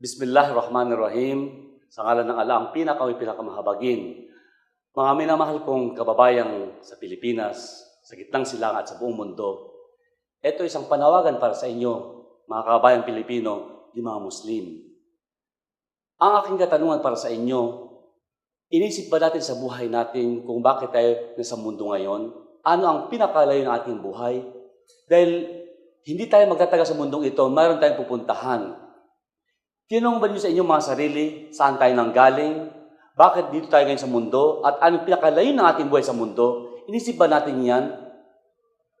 Bismillahirrahmanirrahim. Sa ngalan ng Allah, ang pinakawi pinakamahabagin. Mga minamahal kong kababayang sa Pilipinas, sa gitnang silang at sa buong mundo, ito isang panawagan para sa inyo, mga kababayang Pilipino, di mga Muslim. Ang aking katanungan para sa inyo, inisip ba natin sa buhay natin kung bakit tayo nasa mundo ngayon? Ano ang pinakalayo ng ating buhay? Dahil hindi tayo magtataga sa mundong ito, mayroon tayong pupuntahan. Tinanong ba niyo sa inyong mga sarili, saan tayo nanggaling? Bakit dito tayo ngayon sa mundo? At anong pinakalayo ng ating buhay sa mundo? Inisip ba natin yan?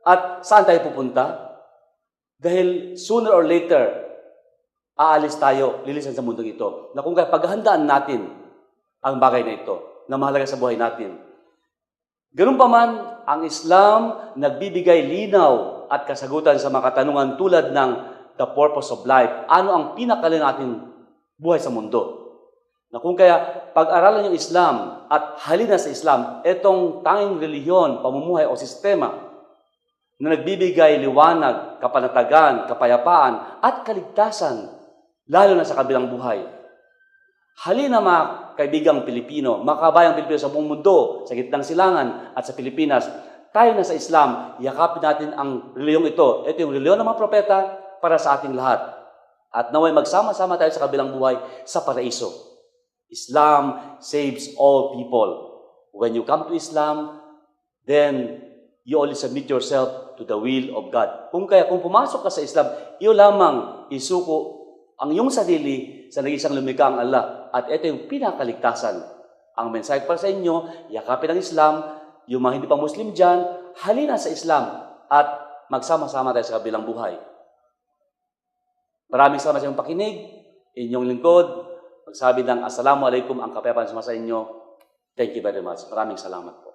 At saan tayo pupunta? Dahil sooner or later, aalis tayo, lilisan sa mundong ito. Na kung kaya paghahandaan natin ang bagay na ito, na mahalaga sa buhay natin. Ganun pa man, ang Islam nagbibigay linaw at kasagutan sa mga katanungan tulad ng the purpose of life. Ano ang pinakalayo natin buhay sa mundo? Na kung kaya pag-aralan yung Islam at halina sa Islam, itong tanging relihiyon, pamumuhay o sistema na nagbibigay liwanag, kapanatagan, kapayapaan at kaligtasan, lalo na sa kabilang buhay. Halina mga kaibigang Pilipino, mga kabayang Pilipino sa buong mundo, sa gitnang silangan at sa Pilipinas, tayo na sa Islam, yakapin natin ang reliyong ito. Ito yung reliyon ng mga propeta para sa ating lahat. At naway magsama-sama tayo sa kabilang buhay sa paraiso. Islam saves all people. When you come to Islam, then you only submit yourself to the will of God. Kung kaya, kung pumasok ka sa Islam, iyo lamang isuko ang iyong sarili sa nag-isang lumikha Allah. At ito yung pinakaligtasan. Ang mensahe para sa inyo, yakapin ang Islam, yung mga hindi pa Muslim dyan, halina sa Islam at magsama-sama tayo sa kabilang buhay. Maraming salamat sa inyong pakinig. Inyong lingkod, magsabi ng Assalamualaikum ang kapayapaan sa inyo. Thank you very much. Maraming salamat po.